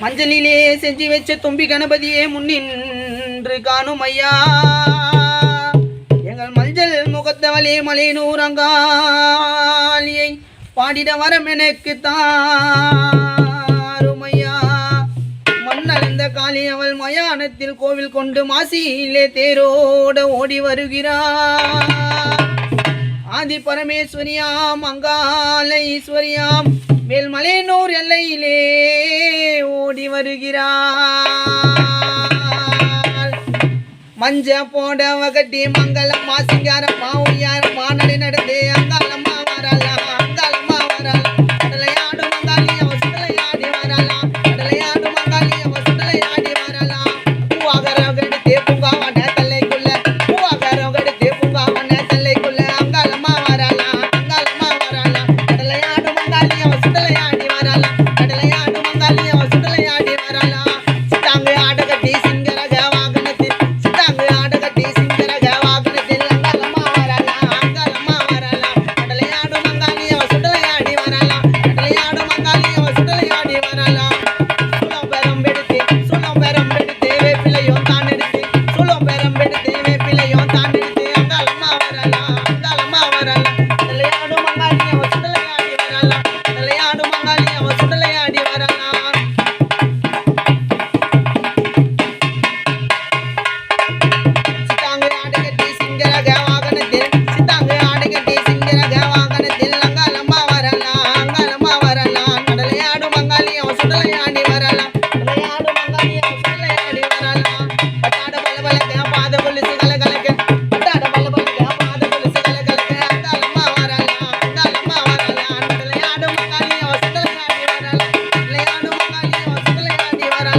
மஞ்சளிலே செஞ்சு வச்ச தும்பி கணபதியே முன்னின்று காணும் ஐயா எங்கள் மஞ்சள் முகத்தவளே மலையனூர் அங்காளியை பாடிட வரம் எனக்கு தாருமையா. மண்ணளந்த காளி அவள் மயானத்தில் கோவில் கொண்டு மாசியிலே தேரோட ஓடி வருகிறார் ஆதி பரமேஸ்வரியாம் அங்கால ஈஸ்வரியாம் மேல்மலையனூர் எல்லையிலே ஓ வருகிறார். மஞ்ச போட வகட்டி மங்களம்மா சிங்காரம்மா உய்யாரம்மா நடை நடந்தே அவர் அல்ல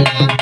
Thank you.